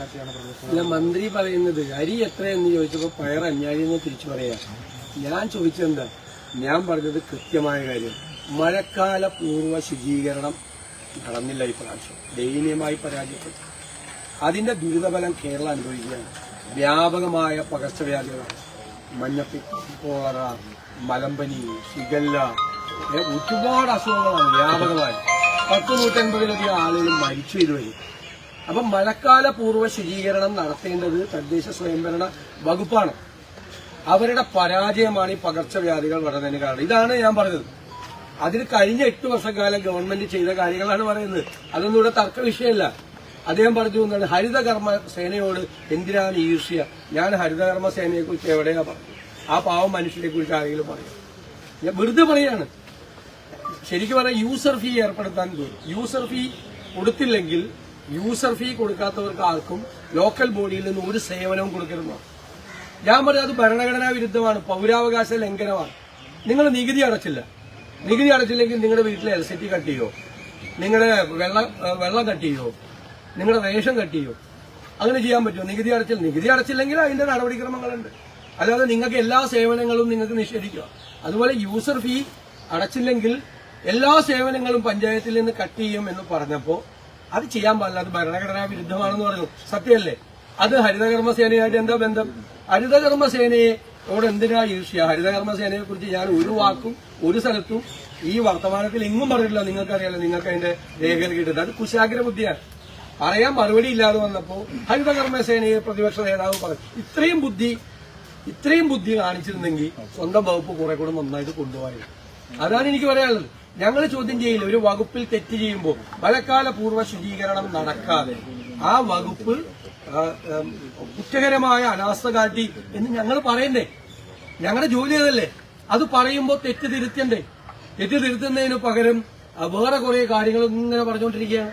അല്ല മന്ത്രി പറയുന്നത് അരി എത്രയെന്ന് ചോദിച്ചപ്പോൾ പയർ അഞ്ഞാഴി എന്ന് തിരിച്ചു പറയാ. ഞാൻ ചോദിച്ചെന്താ ഞാൻ പറഞ്ഞത് കൃത്യമായ കാര്യം. മഴക്കാല പൂർവ ശുചീകരണം നടന്നില്ല ഈ പ്രാവശ്യം. ദയനീയമായി പരാജയപ്പെട്ടു. അതിന്റെ ദുരിതഫലം കേരളം അനുഭവിക്കുകയാണ്. വ്യാപകമായ പകർച്ചവ്യാധികളാണ്. മഞ്ഞപ്പി കോറ മലമ്പനി ഷിഗല്ല ഒരുപാട് അസുഖങ്ങളാണ് വ്യാപകമായി. പത്ത് നൂറ്റൻപതിലധികം ആളുകൾ മരിച്ചു ഇതുവരെ. അപ്പം മഴക്കാല പൂർവ ശുചീകരണം നടത്തേണ്ടത് തദ്ദേശ സ്വയംഭരണ വകുപ്പാണ്. അവരുടെ പരാജയമാണ് ഈ പകർച്ചവ്യാധികൾ വളരുന്നതിന് കാരണം. ഇതാണ് ഞാൻ പറഞ്ഞത്. അതിന് കഴിഞ്ഞ എട്ട് വർഷക്കാലം ഗവൺമെന്റ് ചെയ്ത കാര്യങ്ങളാണ് പറയുന്നത്. അതൊന്നും ഇവിടെ തർക്ക വിഷയമല്ല. അദ്ദേഹം പറഞ്ഞു എന്താണ്? ഹരിതകർമ്മ സേനയോട് എന്തിനാണ് ഈർഷ്യ? ഞാൻ ഹരിതകർമ്മ സേനയെ കുറിച്ച് എവിടെയാ പറഞ്ഞു ആ പാവം മനുഷ്യനെ കുറിച്ച് ആരെങ്കിലും പറയും? ഞാൻ വെറുതെ പറയാണ്. ശരിക്കും പറഞ്ഞാൽ യൂസർ ഫീ ഏർപ്പെടുത്താൻ തോന്നും യൂസർ ഫീ കൊടുത്തില്ലെങ്കിൽ യൂസർ ഫീ കൊടുക്കാത്തവർക്ക് ആർക്കും ലോക്കൽ ബോഡിയിൽ നിന്ന് ഒരു സേവനവും കൊടുക്കരുതെന്നാണ് ഞാൻ പറഞ്ഞത് അത് ഭരണഘടനാ വിരുദ്ധമാണ് പൗരാവകാശ ലംഘനമാണ്. നിങ്ങൾ നികുതി അടച്ചില്ല. നികുതി അടച്ചില്ലെങ്കിൽ നിങ്ങളുടെ വീട്ടിലെ ഇലക്ട്രിസിറ്റി കട്ട് ചെയ്യോ? നിങ്ങളുടെ വെള്ളം വെള്ളം കട്ട് ചെയ്യോ? നിങ്ങളുടെ റേഷൻ കട്ട് ചെയ്യോ? അങ്ങനെ ചെയ്യാൻ പറ്റുമോ? നികുതി അടച്ചില്ല. നികുതി അടച്ചില്ലെങ്കിൽ അതിന്റെ നടപടിക്രമങ്ങളുണ്ട്. അല്ലാതെ നിങ്ങൾക്ക് എല്ലാ സേവനങ്ങളും നിങ്ങൾക്ക് നിഷേധിക്കുക. അതുപോലെ യൂസർ ഫീ അടച്ചില്ലെങ്കിൽ എല്ലാ സേവനങ്ങളും പഞ്ചായത്തിൽ നിന്ന് കട്ട് ചെയ്യും എന്ന് പറഞ്ഞപ്പോ അത് ചെയ്യാൻ പാടില്ല. അത് ഭരണഘടനാ വിരുദ്ധമാണെന്ന് പറഞ്ഞു. സത്യമല്ലേ? അത് ഹരിതകർമ്മസേനയായിട്ട് എന്താ ബന്ധം? ഹരിതകർമ്മസേനയെ അവിടെ എന്തിനാ ഈർഷ്യ ഹരിതകർമ്മസേനയെ കുറിച്ച് ഞാൻ ഒരു വാക്കും ഒരു സ്ഥലത്തും ഈ വർത്തമാനത്തിൽ എങ്ങും പറഞ്ഞിട്ടില്ല. നിങ്ങൾക്കറിയാലോ നിങ്ങൾക്ക് അതിന്റെ രേഖകൾ കിട്ടുന്നത്. അത് കുശാഗ്ര ബുദ്ധിയാണ്. പറയാൻ മറുപടി ഇല്ലാതെ വന്നപ്പോ ഹരിതകർമ്മസേനയെ പ്രതിപക്ഷ നേതാവ് പറഞ്ഞു ഇത്രയും ബുദ്ധി ഇത്രയും ബുദ്ധി കാണിച്ചിരുന്നെങ്കിൽ സ്വന്തം വകുപ്പ് കുറെ കൂടെ നന്നായിട്ട് കൊണ്ടുപോകാൻ അതാണ് എനിക്ക് പറയാനുള്ളത്. ഞങ്ങൾ ചോദ്യം ചെയ്യില്ല. ഒരു വകുപ്പിൽ തെറ്റ് ചെയ്യുമ്പോൾ മഴക്കാല പൂർവ ശുചീകരണം നടക്കാതെ ആ വകുപ്പ് കുറ്റകരമായ അനാസ്ഥ കാട്ടി എന്ന് ഞങ്ങൾ പറയണ്ടേ ഞങ്ങളുടെ ജോലി അതല്ലേ. അത് പറയുമ്പോൾ തെറ്റ് തിരുത്തണ്ടേ? തെറ്റ് തിരുത്തുന്നതിന് പകരം വേറെ കുറെ കാര്യങ്ങൾ ഇങ്ങനെ പറഞ്ഞുകൊണ്ടിരിക്കുകയാണ്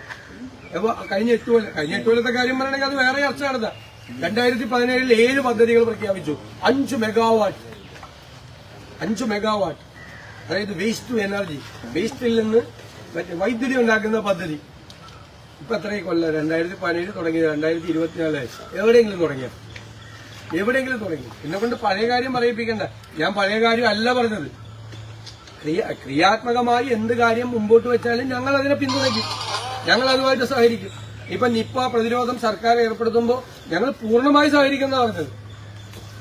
കഴിഞ്ഞ എട്ട് കൊല്ലം കഴിഞ്ഞ എട്ട് കൊല്ലത്തെ കാര്യം പറയണമെങ്കിൽ അത് വേറെ ചർച്ച നടത്താം രണ്ടായിരത്തി പതിനേഴിൽ ഏഴ് പദ്ധതികൾ പ്രഖ്യാപിച്ചു. അഞ്ച് മെഗാവാട്ട് അഞ്ച് മെഗാവാട്ട് അതായത് വേസ്റ്റ് ടു എനർജി വേസ്റ്റിൽ നിന്ന് മറ്റേ വൈദ്യുതി ഉണ്ടാക്കുന്ന പദ്ധതി. ഇപ്പൊ എത്രയും കൊല്ലം? രണ്ടായിരത്തി പതിനേഴ് തുടങ്ങിയത് രണ്ടായിരത്തി ഇരുപത്തിനാല് എവിടെയെങ്കിലും തുടങ്ങിയ? എവിടെയെങ്കിലും തുടങ്ങി. എന്നെ കൊണ്ട് പഴയ കാര്യം പറയിപ്പിക്കണ്ട. ഞാൻ പഴയ കാര്യം അല്ല പറഞ്ഞത്. ക്രിയാത്മകമായി എന്ത് കാര്യം മുമ്പോട്ട് വെച്ചാലും ഞങ്ങൾ അതിനെ പിന്തുണയ്ക്കും. ഞങ്ങൾ അതുമായിട്ട് സഹകരിക്കും. ഇപ്പൊ നിപ്പ പ്രതിരോധം സർക്കാർ ഏർപ്പെടുത്തുമ്പോൾ ഞങ്ങൾ പൂർണമായി സഹകരിക്കുന്ന പറഞ്ഞത്.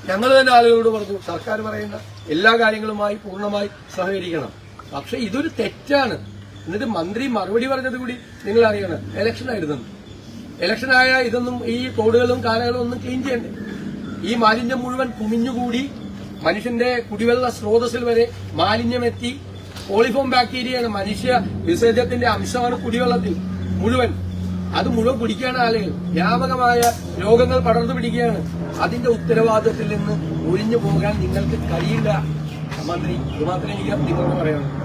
ഞങ്ങൾ തന്നെ ആളുകളോട് പറഞ്ഞു സർക്കാർ പറയുന്ന എല്ലാ കാര്യങ്ങളുമായി പൂർണമായി സഹകരിക്കണം. പക്ഷെ ഇതൊരു തെറ്റാണ്. എന്നിട്ട് മന്ത്രി മറുപടി പറഞ്ഞത് കൂടി നിങ്ങൾ അറിയണം. ഇലക്ഷൻ ആയിരുന്നു. ആയ ഇതൊന്നും ഈ തോടുകളും കാലകളും ഒന്നും ക്ലീൻ ചെയ്യണ്ടേ. ഈ മാലിന്യം മുഴുവൻ കുമിഞ്ഞുകൂടി മനുഷ്യന്റെ കുടിവെള്ള സ്രോതസ്സിൽ വരെ മാലിന്യമെത്തി പോളിഫോം ബാക്ടീരിയയാണ് മനുഷ്യ വിസർജ്യത്തിന്റെ അംശമാണ് കുടിവെള്ളത്തിൽ മുഴുവൻ. അത് മുഴുവൻ കുടിക്കുകയാണ് ആളുകൾ. വ്യാപകമായ രോഗങ്ങൾ പടർന്നു പിടിക്കുകയാണ്. അതിന്റെ ഉത്തരവാദിത്തത്തിൽ നിന്ന് ഒഴിഞ്ഞു പോകാൻ നിങ്ങൾക്ക് കഴിയില്ല. മന്ത്രി ഇത് എനിക്ക് നിങ്ങളോട് പറയാനുള്ളൂ.